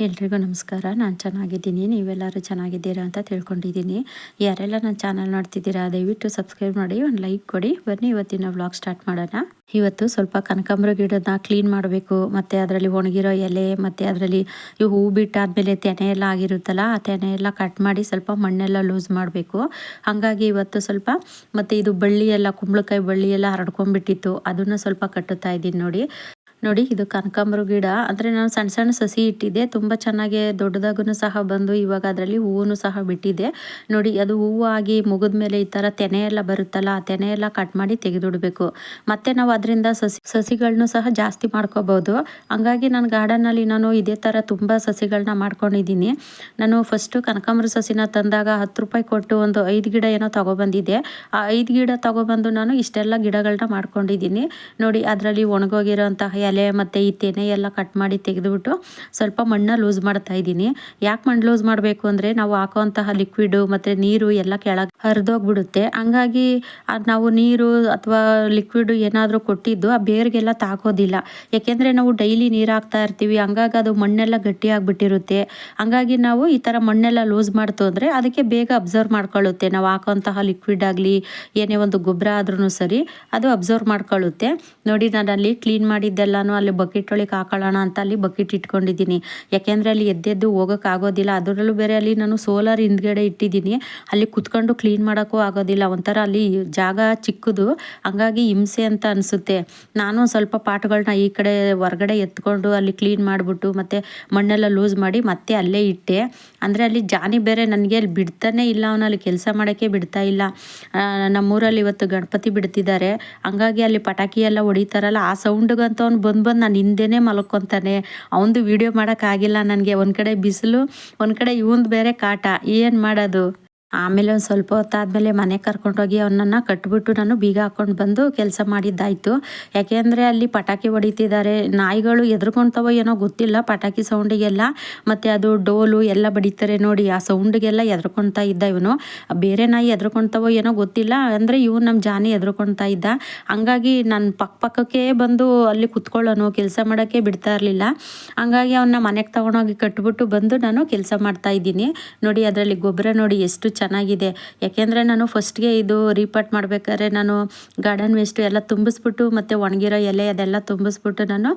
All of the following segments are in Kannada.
ಎಲ್ರಿಗೂ ನಮಸ್ಕಾರ. ನಾನು ಚೆನ್ನಾಗಿದ್ದೀನಿ. ನೀವೆಲ್ಲರೂ ಚೆನ್ನಾಗಿದ್ದೀರಾ ಅಂತ ತಿಳ್ಕೊಂಡಿದ್ದೀನಿ. ಯಾರೆಲ್ಲ ನನ್ನ ಚಾನಲ್ ನೋಡ್ತಿದ್ದೀರಾ, ದಯವಿಟ್ಟು ಸಬ್ಸ್ಕ್ರೈಬ್ ಮಾಡಿ, ಒಂದು ಲೈಕ್ ಕೊಡಿ. ಬನ್ನಿ ಇವತ್ತಿನ ವ್ಲಾಗ್ ಸ್ಟಾರ್ಟ್ ಮಾಡೋಣ. ಇವತ್ತು ಸ್ವಲ್ಪ ಕನಕಾಂಬರ ಗಿಡನ ಕ್ಲೀನ್ ಮಾಡಬೇಕು. ಮತ್ತು ಅದರಲ್ಲಿ ಒಣಗಿರೋ ಎಲೆ, ಮತ್ತು ಅದರಲ್ಲಿ ಈ ಹೂ ಬಿಟ್ಟಾದಮೇಲೆ ತೆನೆ ಎಲ್ಲ ಆಗಿರುತ್ತಲ್ಲ, ಆ ತೆನೆ ಎಲ್ಲ ಕಟ್ ಮಾಡಿ ಸ್ವಲ್ಪ ಮಣ್ಣೆಲ್ಲ ಲೂಸ್ ಮಾಡಬೇಕು. ಹಾಗಾಗಿ ಇವತ್ತು ಸ್ವಲ್ಪ ಮತ್ತು ಇದು ಬಳ್ಳಿ ಎಲ್ಲ, ಕುಂಬಳಕಾಯಿ ಬಳ್ಳಿ ಎಲ್ಲ ಹರಡ್ಕೊಂಡ್ಬಿಟ್ಟಿತ್ತು. ಅದನ್ನು ಸ್ವಲ್ಪ ಕಟ್ಟುತ್ತಾ ಇದ್ದೀನಿ ನೋಡಿ. ನೋಡಿ, ಇದು ಕನಕಾಂಬರ ಗಿಡ. ಅಂದರೆ ನಾನು ಸಣ್ಣ ಸಣ್ಣ ಸಸಿ ಇಟ್ಟಿದ್ದೆ. ತುಂಬ ಚೆನ್ನಾಗಿ ದೊಡ್ಡದಾಗೂ ಸಹ ಬಂದು ಇವಾಗ ಅದರಲ್ಲಿ ಹೂವು ಸಹ ಬಿಟ್ಟಿದೆ. ನೋಡಿ, ಅದು ಹೂವು ಆಗಿ ಮುಗಿದ ಮೇಲೆ ಈ ಥರ ತೆನೆ ಎಲ್ಲ ಬರುತ್ತಲ್ಲ, ಆ ತೆನೆ ಎಲ್ಲ ಕಟ್ ಮಾಡಿ ತೆಗೆದುಡಬೇಕು. ಮತ್ತೆ ನಾವು ಅದರಿಂದ ಸಸಿ ಸಸಿಗಳನ್ನೂ ಸಹ ಜಾಸ್ತಿ ಮಾಡ್ಕೋಬಹುದು ಹಂಗಾಗಿ ಗಾರ್ಡನ್ ಗಾರ್ಡನ್ನಲ್ಲಿ ನಾನು ಇದೇ ಥರ ತುಂಬ ಸಸಿಗಳನ್ನ ಮಾಡ್ಕೊಂಡಿದ್ದೀನಿ. ನಾನು ಫಸ್ಟು ಕನಕಾಂಬರ ಸಸಿನ ತಂದಾಗ ಹತ್ತು ರೂಪಾಯಿ ಕೊಟ್ಟು ಒಂದು ಐದು ಗಿಡ ಏನೋ ತಗೊಬಂದಿದ್ದೆ. ಆ ಐದು ಗಿಡ ತಗೊಬಂದು ನಾನು ಇಷ್ಟೆಲ್ಲ ಗಿಡಗಳನ್ನ ಮಾಡ್ಕೊಂಡಿದ್ದೀನಿ. ನೋಡಿ, ಅದರಲ್ಲಿ ಒಣಗೋಗಿರೋಂತಹ ಎಲೆ ಮತ್ತು ಈ ತೆನೆ ಎಲ್ಲ ಕಟ್ ಮಾಡಿ ತೆಗೆದುಬಿಟ್ಟು ಸ್ವಲ್ಪ ಮಣ್ಣು ಲೂಸ್ ಮಾಡ್ತಾ ಇದ್ದೀನಿ. ಯಾಕೆ ಮಣ್ಣು ಲೂಸ್ ಮಾಡಬೇಕು ಅಂದರೆ ನಾವು ಹಾಕೋವಂತಹ ಲಿಕ್ವಿಡು ಮತ್ತು ನೀರು ಎಲ್ಲ ಕೆಳಗೆ ಹರಿದೋಗ್ಬಿಡುತ್ತೆ. ಹಂಗಾಗಿ ನಾವು ನೀರು ಅಥವಾ ಲಿಕ್ವಿಡು ಏನಾದರೂ ಕೊಟ್ಟಿದ್ದು ಆ ಬೇರಿಗೆಲ್ಲ ತಾಕೋದಿಲ್ಲ ಯಾಕೆಂದರೆ ನಾವು ಡೈಲಿ ನೀರು ಹಾಕ್ತಾ ಇರ್ತೀವಿ. ಹಂಗಾಗಿ ಅದು ಮಣ್ಣೆಲ್ಲ ಗಟ್ಟಿಯಾಗಿಬಿಟ್ಟಿರುತ್ತೆ ಹಂಗಾಗಿ ನಾವು ಈ ಥರ ಮಣ್ಣೆಲ್ಲ ಲೂಸ್ ಮಾಡ್ತು ಅಂದರೆ ಅದಕ್ಕೆ ಬೇಗ ಅಬ್ಸರ್ವ್ ಮಾಡ್ಕೊಳ್ಳುತ್ತೆ. ನಾವು ಹಾಕೋಂತಹ ಲಿಕ್ವಿಡ್ ಆಗಲಿ, ಏನೇ ಒಂದು ಗೊಬ್ಬರ ಆದ್ರೂ ಸರಿ, ಅದು ಅಬ್ಸರ್ವ್ ಮಾಡ್ಕೊಳ್ಳುತ್ತೆ. ನೋಡಿ ನಾನು ಅಲ್ಲಿ ಕ್ಲೀನ್ ಮಾಡಿದ್ದೆಲ್ಲ ಅಲ್ಲಿ ಬಕೆಟ್ ಒಳಗೆ ಹಾಕೊಳ್ಳೋಣ ಅಂತ ಅಲ್ಲಿ ಬಕೆಟ್ ಇಟ್ಕೊಂಡಿದ್ದೀನಿ. ಯಾಕೆಂದರೆ ಅಲ್ಲಿ ಎದ್ದೆದ್ದು ಹೋಗೋಕ್ಕಾಗೋದಿಲ್ಲ ಅದರಲ್ಲೂ ಬೇರೆ ಅಲ್ಲಿ ನಾನು ಸೋಲಾರ್ ಹಿಂದ್ಗಡೆ ಇಟ್ಟಿದ್ದೀನಿ. ಅಲ್ಲಿ ಕುತ್ಕೊಂಡು ಕ್ಲೀನ್ ಮಾಡೋಕ್ಕೂ ಆಗೋದಿಲ್ಲ. ಒಂಥರ ಅಲ್ಲಿ ಜಾಗ ಚಿಕ್ಕದು. ಹಂಗಾಗಿ ಹಿಂಸೆ ಅಂತ ಅನಿಸುತ್ತೆ. ನಾನು ಸ್ವಲ್ಪ ಪಾಟ್ಗಳನ್ನ ಈ ಕಡೆ ಹೊರಗಡೆ ಎತ್ಕೊಂಡು ಅಲ್ಲಿ ಕ್ಲೀನ್ ಮಾಡಿಬಿಟ್ಟು ಮತ್ತು ಮಣ್ಣೆಲ್ಲ ಲೂಸ್ ಮಾಡಿ ಮತ್ತೆ ಅಲ್ಲೇ ಇಟ್ಟೆ. ಅಂದರೆ ಅಲ್ಲಿ ಜಾನಿ ಬೇರೆ ನನಗೆ ಅಲ್ಲಿ ಬಿಡ್ತಾನೆ ಇಲ್ಲ. ಅವನಲ್ಲಿ ಕೆಲಸ ಮಾಡೋಕ್ಕೆ ಬಿಡ್ತಾ ಇಲ್ಲ. ನಮ್ಮೂರಲ್ಲಿ ಇವತ್ತು ಗಣಪತಿ ಬಿಡ್ತಿದ್ದಾರೆ. ಹಂಗಾಗಿ ಅಲ್ಲಿ ಪಟಾಕಿ ಎಲ್ಲ ಹೊಡಿತಾರಲ್ಲ, ಆ ಸೌಂಡ್ಗಂತ ಅವ್ನು ಬಂದು ಬಂದು ನಾನು ಹಿಂದೆನೇ ಮಲ್ಕೊತಾನೆ. ಅವನದು ವೀಡಿಯೋ ಮಾಡೋಕ್ಕಾಗಿಲ್ಲ ನನಗೆ. ಒಂದು ಕಡೆ ಬಿಸಿಲು, ಒಂದು ಕಡೆ ಇವಂದು ಬೇರೆ ಕಾಟ. ಏನು ಮಾಡೋದು? ಆಮೇಲೆ ಒಂದು ಸ್ವಲ್ಪ ಹೊತ್ತಾದಮೇಲೆ ಮನೆ ಕರ್ಕೊಂಡೋಗಿ ಅವನನ್ನು ಕಟ್ಬಿಟ್ಟು ನಾನು ಬೀಗ ಹಾಕ್ಕೊಂಡು ಬಂದು ಕೆಲಸ ಮಾಡಿದ್ದಾಯಿತು. ಯಾಕೆಂದರೆ ಅಲ್ಲಿ ಪಟಾಕಿ ಹೊಡಿತಿದ್ದಾರೆ. ನಾಯಿಗಳು ಎದ್ರುಕೊಳ್ತಾವೋ ಏನೋ ಗೊತ್ತಿಲ್ಲ ಪಟಾಕಿ ಸೌಂಡಿಗೆಲ್ಲ. ಮತ್ತು ಅದು ಡೋಲು ಎಲ್ಲ ಬಡಿತಾರೆ ನೋಡಿ, ಆ ಸೌಂಡಿಗೆಲ್ಲ ಎದ್ರುಕೊಳ್ತಾ ಇದ್ದ ಇವನು. ಬೇರೆ ನಾಯಿ ಎದ್ರುಕೊಳ್ತಾವೋ ಏನೋ ಗೊತ್ತಿಲ್ಲ, ಅಂದರೆ ಇವನು ನಮ್ಮ ಜಾನಿ ಎದ್ರುಕೊಳ್ತಾ ಇದ್ದ. ಹಂಗಾಗಿ ನನ್ನ ಪಕ್ಕ ಪಕ್ಕಕ್ಕೆ ಬಂದು ಅಲ್ಲಿ ಕುತ್ಕೊಳ್ಳೋನು, ಕೆಲಸ ಮಾಡೋಕ್ಕೆ ಬಿಡ್ತಾ ಇರಲಿಲ್ಲ. ಹಂಗಾಗಿ ಅವನ್ನ ಮನೆಗೆ ತೊಗೊಂಡೋಗಿ ಕಟ್ಬಿಟ್ಟು ಬಂದು ನಾನು ಕೆಲಸ ಮಾಡ್ತಾ ಇದ್ದೀನಿ. ನೋಡಿ, ಅದರಲ್ಲಿ ಗೊಬ್ಬರ ನೋಡಿ ಎಷ್ಟು ಚೆನ್ನಾಗಿದೆ. ಯಾಕೆಂದರೆ ನಾನು ಫಸ್ಟ್ಗೆ ಇದು ರೀಪಾಟ್ ಮಾಡಬೇಕಾದ್ರೆ ನಾನು ಗಾರ್ಡನ್ ವೇಸ್ಟು ಎಲ್ಲ ತುಂಬಿಸ್ಬಿಟ್ಟು ಮತ್ತು ಒಣಗಿರೋ ಎಲೆ ಅದೆಲ್ಲ ತುಂಬಿಸ್ಬಿಟ್ಟು ನಾನು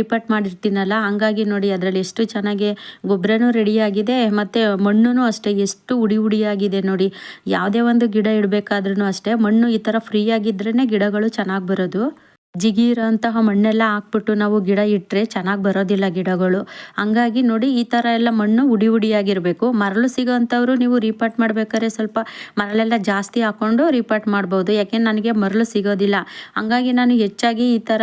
ರಿಪಾಟ್ ಮಾಡಿರ್ತೀನಲ್ಲ, ಹಂಗಾಗಿ ನೋಡಿ ಅದರಲ್ಲಿ ಎಷ್ಟು ಚೆನ್ನಾಗಿ ಗೊಬ್ಬರನೂ ರೆಡಿಯಾಗಿದೆ ಮತ್ತು ಮಣ್ಣು ಅಷ್ಟೇ ಎಷ್ಟು ಉಡಿ ಉಡಿಯಾಗಿದೆ ನೋಡಿ. ಯಾವುದೇ ಒಂದು ಗಿಡ ಇಡಬೇಕಾದ್ರೂ ಅಷ್ಟೇ ಮಣ್ಣು ಈ ಥರ ಫ್ರೀ ಆಗಿದ್ರೇ ಗಿಡಗಳು ಚೆನ್ನಾಗಿ ಬರೋದು. ಜಿಗಿ ಇರೋಂತಹ ಮಣ್ಣೆಲ್ಲ ಹಾಕ್ಬಿಟ್ಟು ನಾವು ಗಿಡ ಇಟ್ಟರೆ ಚೆನ್ನಾಗಿ ಬರೋದಿಲ್ಲ ಗಿಡಗಳು. ಹಂಗಾಗಿ ನೋಡಿ ಈ ಥರ ಎಲ್ಲ ಮಣ್ಣು ಉಡಿ ಉಡಿಯಾಗಿರಬೇಕು. ಮರಳು ಸಿಗೋಂಥವ್ರು ನೀವು ರೀಪಾಟ್ ಮಾಡ್ಬೇಕಾದ್ರೆ ಸ್ವಲ್ಪ ಮರಳೆಲ್ಲ ಜಾಸ್ತಿ ಹಾಕ್ಕೊಂಡು ರೀಪಾಟ್ ಮಾಡ್ಬೋದು. ಯಾಕೆ ನನಗೆ ಮರಳು ಸಿಗೋದಿಲ್ಲ. ಹಂಗಾಗಿ ನಾನು ಹೆಚ್ಚಾಗಿ ಈ ಥರ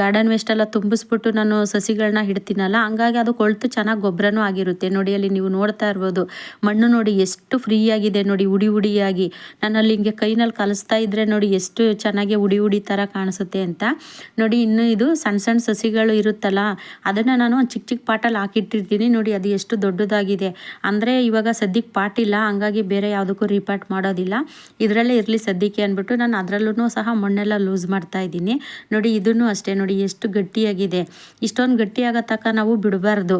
ಗಾರ್ಡನ್ ವೇಸ್ಟೆಲ್ಲ ತುಂಬಿಸ್ಬಿಟ್ಟು ನಾನು ಸಸಿಗಳನ್ನ ಇಡ್ತೀನಲ್ಲ, ಹಂಗಾಗಿ ಅದು ಕೊಳ್ತು ಚೆನ್ನಾಗಿ ಗೊಬ್ಬರನೂ ಆಗಿರುತ್ತೆ. ನೋಡಿ ಅಲ್ಲಿ ನೀವು ನೋಡ್ತಾ ಇರ್ಬೋದು. ಮಣ್ಣು ನೋಡಿ ಎಷ್ಟು ಫ್ರೀ ಆಗಿದೆ ನೋಡಿ ಉಡಿ ಉಡಿಯಾಗಿ. ಅಲ್ಲಿ ಹಿಂಗೆ ಕೈನಲ್ಲಿ ಕಲಿಸ್ತಾ ಇದ್ದರೆ ನೋಡಿ ಎಷ್ಟು ಚೆನ್ನಾಗಿ ಉಡಿ ಉಡಿ ಥರ ಕಾಣಿಸುತ್ತೆ ಅಂತ. ನೋಡಿ, ಇನ್ನು ಇದು ಸಣ್ಣ ಸಣ್ಣ ಸಸಿಗಳು ಇರುತ್ತಲ್ಲ, ಅದನ್ನು ನಾನು ಒಂದು ಚಿಕ್ಕ ಚಿಕ್ಕ ಪಾಟಲ್ಲಿ ಹಾಕಿಟ್ಟಿರ್ತೀನಿ. ನೋಡಿ, ಅದು ಎಷ್ಟು ದೊಡ್ಡದಾಗಿದೆ. ಅಂದರೆ, ಇವಾಗ ಸದ್ಯಕ್ಕೆ ಪಾಟ್ ಇಲ್ಲ ಹಂಗಾಗಿ ಬೇರೆ ಯಾವುದಕ್ಕೂ ರೀಪಾಟ್ ಮಾಡೋದಿಲ್ಲ. ಇದರಲ್ಲೇ ಇರಲಿ ಸದ್ಯಕ್ಕೆ ಅಂದ್ಬಿಟ್ಟು ನಾನು ಅದರಲ್ಲೂ ಸಹ ಮಣ್ಣೆಲ್ಲ ಲೂಸ್ ಮಾಡ್ತಾ ಇದ್ದೀನಿ. ನೋಡಿ ಇದನ್ನು ಅಷ್ಟೇ. ನೋಡಿ, ಎಷ್ಟು ಗಟ್ಟಿಯಾಗಿದೆ. ಇಷ್ಟೊಂದು ಗಟ್ಟಿಯಾಗೋ ತಕ್ಕ ನಾವು ಬಿಡಬಾರ್ದು.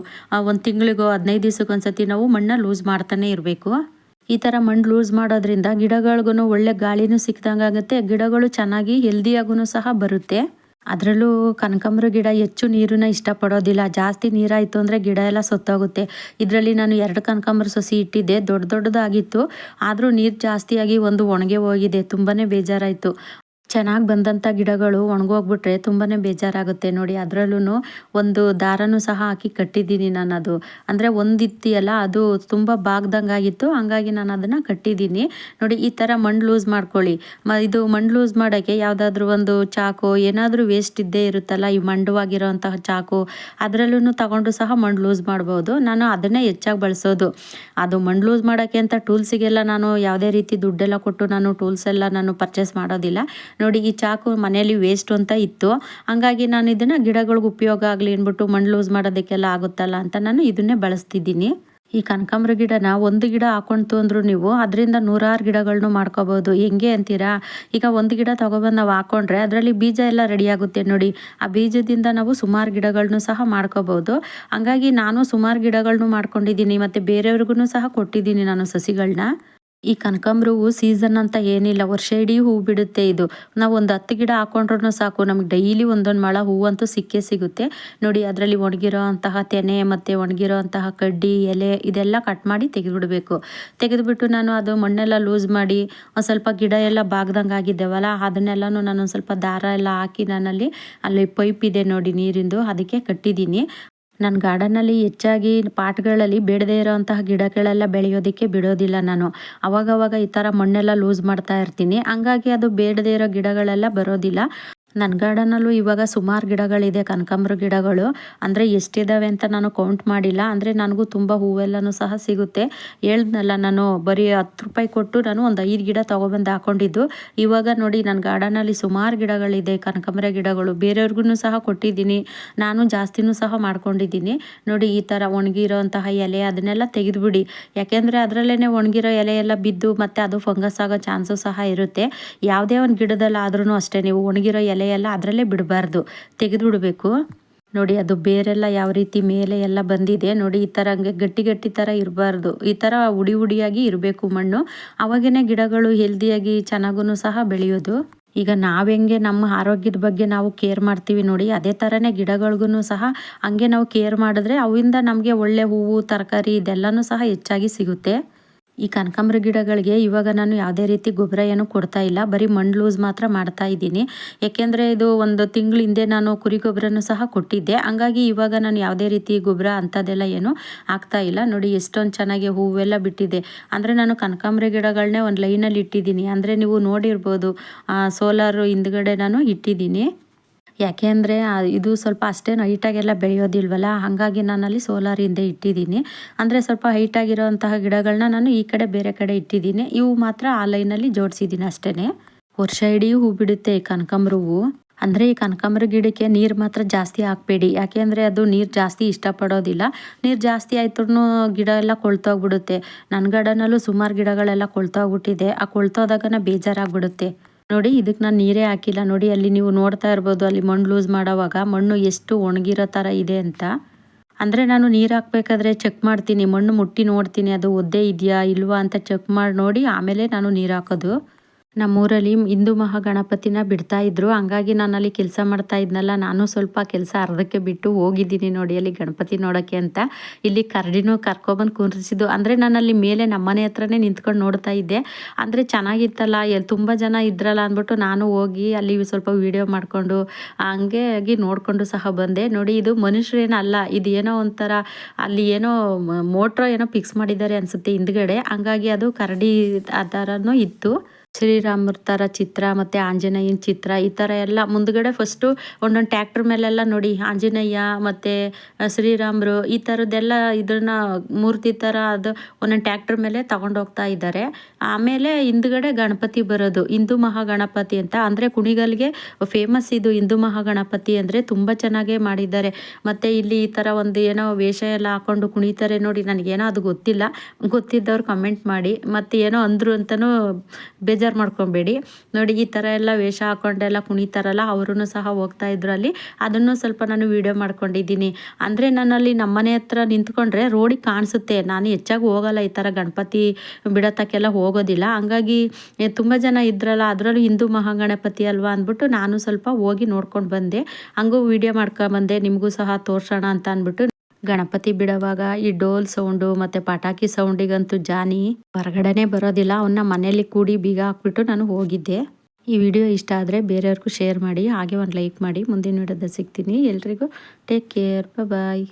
ಒಂದು ತಿಂಗಳಿಗೋ ಹದಿನೈದು ದಿವ್ಸಕ್ಕೆ ಒಂದ್ಸತಿ ನಾವು ಮಣ್ಣ ಲೂಸ್ ಮಾಡ್ತಾನೆ ಇರಬೇಕು. ಈ ಥರ ಮಣ್ಣು ಲೂಸ್ ಮಾಡೋದ್ರಿಂದ ಗಿಡಗಳಿಗೂ ಒಳ್ಳೆ ಗಾಳಿನೂ ಸಿಕ್ಕಿದಂಗೆ ಆಗುತ್ತೆ, ಗಿಡಗಳು ಚೆನ್ನಾಗಿ ಹೆಲ್ದಿಯಾಗೂ ಸಹ ಬರುತ್ತೆ. ಅದರಲ್ಲೂ ಕನಕಾಂಬರ ಗಿಡ ಹೆಚ್ಚು ನೀರನ್ನ ಇಷ್ಟಪಡೋದಿಲ್ಲ, ಜಾಸ್ತಿ ನೀರಾಯಿತು ಅಂದರೆ ಗಿಡ ಎಲ್ಲ ಸೊತ್ತೋಗುತ್ತೆ. ಇದರಲ್ಲಿ ನಾನು ಎರಡು ಕನಕಾಂಬರ ಸೊಸಿ ಇಟ್ಟಿದ್ದೆ, ದೊಡ್ಡ ದೊಡ್ಡದಾಗಿತ್ತು, ಆದರೂ ನೀರು ಜಾಸ್ತಿಯಾಗಿ ಒಂದು ಒಣಗೆ ಹೋಗಿದೆ ತುಂಬಾ ಬೇಜಾರಾಯಿತು. ಚೆನ್ನಾಗಿ ಬಂದಂಥ ಗಿಡಗಳು ಒಣಗೋಗ್ಬಿಟ್ರೆ ತುಂಬಾ ಬೇಜಾರಾಗುತ್ತೆ ನೋಡಿ. ಅದರಲ್ಲೂ ಒಂದು ದಾರನೂ ಸಹ ಹಾಕಿ ಕಟ್ಟಿದ್ದೀನಿ ನಾನು ಅದು ಅಂದರೆ ಒಂದಿತ್ತಿಯಲ್ಲ ಅದು ತುಂಬ ಬಾಗ್ದಂಗೆ ಆಗಿತ್ತು. ಹಂಗಾಗಿ ನಾನು ಅದನ್ನು ಕಟ್ಟಿದ್ದೀನಿ. ನೋಡಿ, ಈ ಥರ ಮಣ್ಣು ಲೂಸ್ ಮಾಡ್ಕೊಳ್ಳಿ. ಮ, ಇದು ಮಣ್ಣು ಲೂಸ್ ಮಾಡೋಕ್ಕೆ ಯಾವುದಾದ್ರೂ ಒಂದು ಚಾಕು, ಏನಾದರೂ ವೇಸ್ಟ್ ಇದ್ದೇ ಇರುತ್ತಲ್ಲ, ಈ ಮಂಡವಾಗಿರೋಂತಹ ಚಾಕು ಅದರಲ್ಲೂ ತಗೊಂಡು ಸಹ ಮಣ್ಣು ಲೂಸ್ ಮಾಡ್ಬೋದು. ನಾನು ಅದನ್ನೇ ಹೆಚ್ಚಾಗಿ ಬಳಸೋದು. ಅದು ಮಣ್ಣು ಲೂಸ್ ಮಾಡೋಕ್ಕೆ ಅಂತ ಟೂಲ್ಸಿಗೆಲ್ಲ ನಾನು ಯಾವುದೇ ರೀತಿ ದುಡ್ಡೆಲ್ಲ ಕೊಟ್ಟು ನಾನು ಟೂಲ್ಸ್ ಎಲ್ಲ ನಾನು ಪರ್ಚೇಸ್ ಮಾಡೋದಿಲ್ಲ. ನೋಡಿ, ಈ ಚಾಕು ಮನೆಯಲ್ಲಿ ವೇಸ್ಟ್ ಅಂತ ಇತ್ತು. ಹಂಗಾಗಿ ನಾನು ಇದನ್ನು ಗಿಡಗಳಿಗೆ ಉಪಯೋಗ ಆಗಲಿ ಅಂದ್ಬಿಟ್ಟು ಮಣ್ಣು ಲೂಸ್ ಮಾಡೋದಕ್ಕೆಲ್ಲ ಆಗುತ್ತಲ್ಲ ಅಂತ ನಾನು ಇದನ್ನೇ ಬಳಸ್ತಿದ್ದೀನಿ. ಈ ಕನಕಾಂಬ್ರ ಗಿಡನ ಒಂದು ಗಿಡ ಹಾಕೊಂತು ಅಂದ್ರು ನೀವು, ಅದರಿಂದ ನೂರಾರು ಗಿಡಗಳನ್ನು ಮಾಡ್ಕೋಬೋದು. ಹೆಂಗೆ ಅಂತೀರಾ? ಈಗ ಒಂದು ಗಿಡ ತೊಗೊಬಂದು ನಾವು ಹಾಕೊಂಡ್ರೆ ಅದರಲ್ಲಿ ಬೀಜ ಎಲ್ಲ ರೆಡಿ ಆಗುತ್ತೆ ನೋಡಿ. ಆ ಬೀಜದಿಂದ ನಾವು ಸುಮಾರು ಗಿಡಗಳನ್ನು ಸಹ ಮಾಡ್ಕೋಬೋದು. ಹಂಗಾಗಿ ನಾನು ಸುಮಾರು ಗಿಡಗಳನ್ನು ಮಾಡ್ಕೊಂಡಿದ್ದೀನಿ, ಮತ್ತು ಬೇರೆಯವ್ರಿಗೂ ಸಹ ಕೊಟ್ಟಿದ್ದೀನಿ ನಾನು ಸಸಿಗಳನ್ನ ಈ ಕನಕಾಂಬ್ರ ಹೂವು ಸೀಸನ್ ಅಂತ ಏನಿಲ್ಲ, ವರ್ಷ ಇಡೀ ಹೂ ಬಿಡುತ್ತೆ ಇದು. ನಾವು ಒಂದು ಹತ್ತು ಗಿಡ ಹಾಕೊಂಡ್ರೂ ಸಾಕು, ನಮ್ಗೆ ಡೈಲಿ ಒಂದೊಂದು ಮಳ ಹೂವಂತೂ ಸಿಕ್ಕೇ ಸಿಗುತ್ತೆ. ನೋಡಿ, ಅದರಲ್ಲಿ ಒಣಗಿರೋ ಅಂತಹ ತೆನೆ ಮತ್ತು ಒಣಗಿರೋ ಅಂತಹ ಕಡ್ಡಿ, ಎಲೆ, ಇದೆಲ್ಲ ಕಟ್ ಮಾಡಿ ತೆಗೆದುಬಿಡಬೇಕು. ತೆಗೆದುಬಿಟ್ಟು ನಾನು ಅದು ಮಣ್ಣೆಲ್ಲ ಲೂಸ್ ಮಾಡಿ, ಒಂದು ಸ್ವಲ್ಪ ಗಿಡ ಎಲ್ಲ ಬಾಗ್ದಂಗೆ ಆಗಿದ್ದೇವಲ್ಲ, ಅದನ್ನೆಲ್ಲನೂ ನಾನು ಸ್ವಲ್ಪ ದಾರ ಎಲ್ಲ ಹಾಕಿ ನಾನಲ್ಲಿ ಅಲ್ಲಿ ಪೈಪ್ ಇದೆ ನೋಡಿ ನೀರಿಂದು, ಅದಕ್ಕೆ ಕಟ್ಟಿದ್ದೀನಿ. ನನ್ನ ಗಾರ್ಡನಲ್ಲಿ ಹೆಚ್ಚಾಗಿ ಪಾಟ್ಗಳಲ್ಲಿ ಬೇಡದೇ ಇರೋವಂತಹ ಗಿಡಗಳೆಲ್ಲ ಬೆಳೆಯೋದಕ್ಕೆ ಬಿಡೋದಿಲ್ಲ ನಾನು. ಅವಾಗವಾಗ ಈ ಥರ ಮಣ್ಣೆಲ್ಲ ಲೂಸ್ ಮಾಡ್ತಾ ಇರ್ತೀನಿ. ಹಂಗಾಗಿ ಅದು ಬೇಡದೇ ಇರೋ ಗಿಡಗಳೆಲ್ಲ ಬರೋದಿಲ್ಲ. ನನ್ನ ಗಾರ್ಡನಲ್ಲೂ ಇವಾಗ ಸುಮಾರು ಗಿಡಗಳಿದೆ, ಕನಕಾಂಬ್ರ ಗಿಡಗಳು. ಅಂದರೆ ಎಷ್ಟಿದ್ದಾವೆ ಅಂತ ನಾನು ಕೌಂಟ್ ಮಾಡಿಲ್ಲ. ಅಂದರೆ ನನಗೂ ತುಂಬ ಹೂವೆಲ್ಲನೂ ಸಹ ಸಿಗುತ್ತೆ. ಹೇಳ್ದಲ್ಲ ನಾನು, ಬರೀ ಹತ್ತು ರೂಪಾಯಿ ಕೊಟ್ಟು ನಾನು ಒಂದು ಐದು ಗಿಡ ತೊಗೊಬಂದು ಹಾಕೊಂಡಿದ್ದು. ಇವಾಗ ನೋಡಿ ನನ್ನ ಗಾರ್ಡನಲ್ಲಿ ಸುಮಾರು ಗಿಡಗಳಿದೆ, ಕನಕಾಂಬ್ರ ಗಿಡಗಳು. ಬೇರೆಯವ್ರಿಗೂ ಸಹ ಕೊಟ್ಟಿದ್ದೀನಿ. ನಾನು ಜಾಸ್ತಿನೂ ಸಹ ಮಾಡ್ಕೊಂಡಿದ್ದೀನಿ. ನೋಡಿ, ಈ ಥರ ಒಣಗಿರೋಂತಹ ಎಲೆ ಅದನ್ನೆಲ್ಲ ತೆಗೆದುಬಿಡಿ. ಯಾಕೆಂದರೆ ಅದರಲ್ಲೇ ಒಣಗಿರೋ ಎಲೆ ಎಲ್ಲ ಬಿದ್ದು ಮತ್ತು ಅದು ಫಂಗಸ್ ಆಗೋ ಚಾನ್ಸು ಸಹ ಇರುತ್ತೆ. ಯಾವುದೇ ಒಂದು ಗಿಡದಲ್ಲಾದ್ರೂ ಅಷ್ಟೇ, ನೀವು ಒಣಗಿರೋ ಎಲೆ ಎಲ್ಲ ಅದರಲ್ಲೇ ಬಿಡಬಾರ್ದು. ತೆಗೆದು ಬಿಡಬೇಕು. ನೋಡಿ, ಅದು ಬೇರೆಲ್ಲ ಯಾವ ರೀತಿ ಮೇಲೆ ಎಲ್ಲ ಬಂದಿದೆ. ನೋಡಿ, ಈ ಥರ ಹಂಗೆ ಗಟ್ಟಿ ಗಟ್ಟಿ ಥರ ಇರಬಾರ್ದು. ಈ ಥರ ಉಡಿ ಉಡಿಯಾಗಿ ಇರಬೇಕು ಮಣ್ಣು. ಅವಾಗೇ ಗಿಡಗಳು ಹೆಲ್ದಿಯಾಗಿ ಚೆನ್ನಾಗೂ ಸಹ ಬೆಳೆಯೋದು. ಈಗ ನಾವು ಹೆಂಗೆ ನಮ್ಮ ಆರೋಗ್ಯದ ಬಗ್ಗೆ ನಾವು ಕೇರ್ ಮಾಡ್ತೀವಿ ನೋಡಿ, ಅದೇ ಥರನೇ ಗಿಡಗಳಿಗೂ ಸಹ ಹಂಗೆ ನಾವು ಕೇರ್ ಮಾಡಿದ್ರೆ ಅವಿಂದ ನಮಗೆ ಒಳ್ಳೆ ಹೂವು, ತರಕಾರಿ ಇದೆಲ್ಲನೂ ಸಹ ಹೆಚ್ಚಾಗಿ ಸಿಗುತ್ತೆ. ಈ ಕನಕಾಂಬ್ರ ಗಿಡಗಳಿಗೆ ಇವಾಗ ನಾನು ಯಾವುದೇ ರೀತಿ ಗೊಬ್ಬರ ಏನು ಕೊಡ್ತಾ ಇಲ್ಲ. ಬರೀ ಮಣ್ಣು ಲೂಸ್ ಮಾತ್ರ ಮಾಡ್ತಾ ಇದ್ದೀನಿ. ಯಾಕೆಂದರೆ ಇದು ಒಂದು ತಿಂಗಳ ಹಿಂದೆ ನಾನು ಕುರಿ ಗೊಬ್ಬರನೂ ಸಹ ಕೊಟ್ಟಿದ್ದೆ. ಹಂಗಾಗಿ ಇವಾಗ ನಾನು ಯಾವುದೇ ರೀತಿ ಗೊಬ್ಬರ ಅಂಥದ್ದೆಲ್ಲ ಏನು ಆಗ್ತಾ ಇಲ್ಲ. ನೋಡಿ, ಎಷ್ಟೊಂದು ಚೆನ್ನಾಗಿ ಹೂವೆಲ್ಲ ಬಿಟ್ಟಿದೆ. ಅಂದರೆ ನಾನು ಕನಕಾಂಬ್ರ ಗಿಡಗಳನ್ನೇ ಒಂದು ಲೈನಲ್ಲಿ ಇಟ್ಟಿದ್ದೀನಿ. ಅಂದರೆ ನೀವು ನೋಡಿರ್ಬೋದು ಸೋಲಾರು ಹಿಂದ್ಗಡೆ ನಾನು ಇಟ್ಟಿದ್ದೀನಿ. ಯಾಕೆ ಅಂದರೆ ಇದು ಸ್ವಲ್ಪ ಅಷ್ಟೇನು ಹೈಟಾಗೆಲ್ಲ ಬೆಳೆಯೋದಿಲ್ವಲ್ಲ? ಹಾಗಾಗಿ ನಾನಲ್ಲಿ ಸೋಲಾರ್ ಹಿಂದೆ ಇಟ್ಟಿದ್ದೀನಿ. ಅಂದರೆ ಸ್ವಲ್ಪ ಹೈಟಾಗಿರೋಂತಹ ಗಿಡಗಳನ್ನ ನಾನು ಈ ಕಡೆ ಬೇರೆ ಕಡೆ ಇಟ್ಟಿದ್ದೀನಿ. ಇವು ಮಾತ್ರ ಆ ಲೈನಲ್ಲಿ ಜೋಡಿಸಿದ್ದೀನಿ ಅಷ್ಟೇ ವರ್ಷ ಇಡೀ ಹೂ ಬಿಡುತ್ತೆ ಕನಕಾಂಬ್ರ ಹೂವು ಅಂದರೆ ಈ ಕನಕಾಂಬ್ರ ಗಿಡಕ್ಕೆ ನೀರು ಮಾತ್ರ ಜಾಸ್ತಿ ಹಾಕ್ಬೇಡಿ. ಯಾಕೆಂದರೆ ಅದು ನೀರು ಜಾಸ್ತಿ ಇಷ್ಟಪಡೋದಿಲ್ಲ. ನೀರು ಜಾಸ್ತಿ ಆಯ್ತು ಗಿಡ ಎಲ್ಲ ಕೊಳ್ತೋಗ್ಬಿಡುತ್ತೆ. ನನ್ನ ಗಾರ್ಡನಲ್ಲೂ ಸುಮಾರು ಗಿಡಗಳೆಲ್ಲ ಕೊಳ್ತೋಗ್ಬಿಟ್ಟಿದೆ. ಆ ಕೊಳ್ತೋದಾಗ ಬೇಜಾರಾಗ್ಬಿಡುತ್ತೆ. ನೋಡಿ ಇದಕ್ಕೆ ನಾನು ನೀರೇ ಹಾಕಿಲ್ಲ. ನೋಡಿ, ಅಲ್ಲಿ ನೀವು ನೋಡ್ತಾ ಇರ್ಬೋದು, ಅಲ್ಲಿ ಮಣ್ಣು ಲೂಸ್ ಮಾಡೋವಾಗ ಮಣ್ಣು ಎಷ್ಟು ಒಣಗಿರೋ ಥರ ಇದೆ ಅಂತ. ಅಂದರೆ ನಾನು ನೀರು ಹಾಕ್ಬೇಕಾದ್ರೆ ಚೆಕ್ ಮಾಡ್ತೀನಿ. ಮಣ್ಣು ಮುಟ್ಟಿ ನೋಡ್ತೀನಿ. ಅದು ಒದ್ದೆ ಇದೆಯಾ, ಇಲ್ವಾ ಅಂತ ಚೆಕ್ ಮಾಡಿ ನೋಡಿ, ಆಮೇಲೆ ನಾನು ನೀರು ಹಾಕೋದು. ನಮ್ಮೂರಲ್ಲಿ ಹಿಂದೂ ಮಹಾಗಣಪತಿನ ಬಿಡ್ತಾ ಇದ್ರು. ಹಂಗಾಗಿ ನಾನು ಅಲ್ಲಿ ಕೆಲಸ ಮಾಡ್ತಾ ಇದ್ನಲ್ಲ, ನಾನು ಸ್ವಲ್ಪ ಕೆಲಸ ಅರ್ಧಕ್ಕೆ ಬಿಟ್ಟು ಹೋಗಿದ್ದೀನಿ ನೋಡಿ ಅಲ್ಲಿ ಗಣಪತಿ ನೋಡೋಕ್ಕೆ ಅಂತ. ಇಲ್ಲಿ ಕರಡಿನೂ ಕರ್ಕೊಬಂದು ಕುಂದ್ರಿಸಿದ್ದು. ಅಂದರೆ ನಾನು ಅಲ್ಲಿ ಮೇಲೆ ನಮ್ಮನೆ ಹತ್ರನೇ ನಿಂತ್ಕೊಂಡು ನೋಡ್ತಾ ಇದ್ದೆ. ಅಂದರೆ ಚೆನ್ನಾಗಿತ್ತಲ್ಲ ಎಲ್ಲಿ ತುಂಬ ಜನ ಇದ್ರಲ್ಲ ಅಂದ್ಬಿಟ್ಟು ನಾನು ಹೋಗಿ ಅಲ್ಲಿ ಸ್ವಲ್ಪ ವೀಡಿಯೋ ಮಾಡಿಕೊಂಡು, ಹಂಗೆ ಆಗಿ ನೋಡಿಕೊಂಡು ಸಹ ಬಂದೆ. ನೋಡಿ, ಇದು ಮನುಷ್ಯರೇನಲ್ಲ ಇದು ಏನೋ ಒಂಥರ, ಅಲ್ಲಿ ಏನೋ ಮೋಟ್ರೋ ಏನೋ ಫಿಕ್ಸ್ ಮಾಡಿದ್ದಾರೆ ಅನಿಸುತ್ತೆ ಹಿಂದ್ಗಡೆ. ಹಂಗಾಗಿ ಅದು ಕರಡಿ ಆ ಥರನೂ ಇತ್ತು. ಶ್ರೀರಾಮರ ಥರ ಚಿತ್ರ, ಮತ್ತು ಆಂಜನೇಯನ ಚಿತ್ರ, ಈ ಥರ ಎಲ್ಲ ಮುಂದ್ಗಡೆ ಫಸ್ಟು ಒಂದೊಂದು ಟ್ಯಾಕ್ಟ್ರ್ ಮೇಲೆಲ್ಲ ನೋಡಿ, ಆಂಜನೇಯ ಮತ್ತು ಶ್ರೀರಾಮರು ಈ ಥರದ್ದೆಲ್ಲ ಇದನ್ನ ಮೂರ್ತಿ ಥರ ಅದು ಒಂದೊಂದು ಟ್ಯಾಕ್ಟ್ರ್ ಮೇಲೆ ತಗೊಂಡೋಗ್ತಾ ಇದ್ದಾರೆ ಆಮೇಲೆ ಹಿಂದ್ಗಡೆ ಗಣಪತಿ ಬರೋದು, ಹಿಂದೂ ಮಹಾಗಣಪತಿ ಅಂತ. ಅಂದರೆ ಕುಣಿಗಲ್ಗೆ ಫೇಮಸ್ ಇದು ಹಿಂದೂ ಮಹಾಗಣಪತಿ ಅಂದರೆ ತುಂಬ ಚೆನ್ನಾಗೇ ಮಾಡಿದ್ದಾರೆ. ಮತ್ತು ಇಲ್ಲಿ ಈ ಥರ ಒಂದು ಏನೋ ವೇಷ ಎಲ್ಲ ಹಾಕ್ಕೊಂಡು ಕುಣಿತಾರೆ ನೋಡಿ, ನನಗೇನೋ ಅದು ಗೊತ್ತಿಲ್ಲ. ಗೊತ್ತಿದ್ದವ್ರು ಕಮೆಂಟ್ ಮಾಡಿ, ಮತ್ತು ಏನೋ ಅಂದರು ಅಂತಲೂ ಬೇಜಾರು ಮಾಡ್ಕೊಬೇಡಿ. ನೋಡಿ, ಈ ಥರ ಎಲ್ಲ ವೇಷ ಹಾಕೊಂಡೆಲ್ಲ ಕುಣಿತಾರಲ್ಲ ಅವರೂ ಸಹ ಹೋಗ್ತಾ ಇದ್ರು ಅಲ್ಲಿ. ಅದನ್ನು ಸ್ವಲ್ಪ ನಾನು ವೀಡಿಯೋ ಮಾಡ್ಕೊಂಡಿದ್ದೀನಿ. ಅಂದರೆ ನಮ್ಮ ನಮ್ಮನೆ ಹತ್ರ ನಿಂತ್ಕೊಂಡ್ರೆ ರೋಡಿಗೆ ಕಾಣಿಸುತ್ತೆ. ನಾನು ಹೆಚ್ಚಾಗಿ ಹೋಗಲ್ಲ ಈ ಥರ ಗಣಪತಿ ಬಿಡೋತಕ್ಕೆಲ್ಲ ಹೋಗೋದಿಲ್ಲ. ಹಂಗಾಗಿ ತುಂಬ ಜನ ಇದ್ರಲ್ಲ, ಅದರಲ್ಲೂ ಹಿಂದೂ ಮಹಾಗಣಪತಿ ಅಲ್ವಾ ಅಂದ್ಬಿಟ್ಟು ನಾನು ಸ್ವಲ್ಪ ಹೋಗಿ ನೋಡ್ಕೊಂಡು ಬಂದೆ. ಹಂಗೂ ವೀಡಿಯೋ ಮಾಡ್ಕೊಂಬಂದೆ. ನಿಮಗೂ ಸಹ ತೋರ್ಸೋಣ ಅಂತ ಅಂದ್ಬಿಟ್ಟು ಗಣಪತಿ ಬಿಡುವಾಗ ಈ ಡೋಲ್ ಸೌಂಡು ಮತ್ತು ಪಟಾಕಿ ಸೌಂಡಿಗಂತೂ ಜಾನಿ ಹೊರಗಡೆನೆ ಬರೋದಿಲ್ಲ ಅವನ್ನ ಮನೆಯಲ್ಲಿ ಕೂಡಿ ಬೀಗ ಹಾಕ್ಬಿಟ್ಟು ನಾನು ಹೋಗಿದ್ದೆ. ಈ ವಿಡಿಯೋ ಇಷ್ಟ ಆದರೆ ಬೇರೆಯವ್ರಿಗೂ ಶೇರ್ ಮಾಡಿ, ಹಾಗೆ ಒಂದು ಲೈಕ್ ಮಾಡಿ. ಮುಂದಿನ ವಿಡಿಯೋದ ಸಿಗ್ತೀನಿ. ಎಲ್ರಿಗೂ ಟೇಕ್ ಕೇರ್ ಬಾಯ್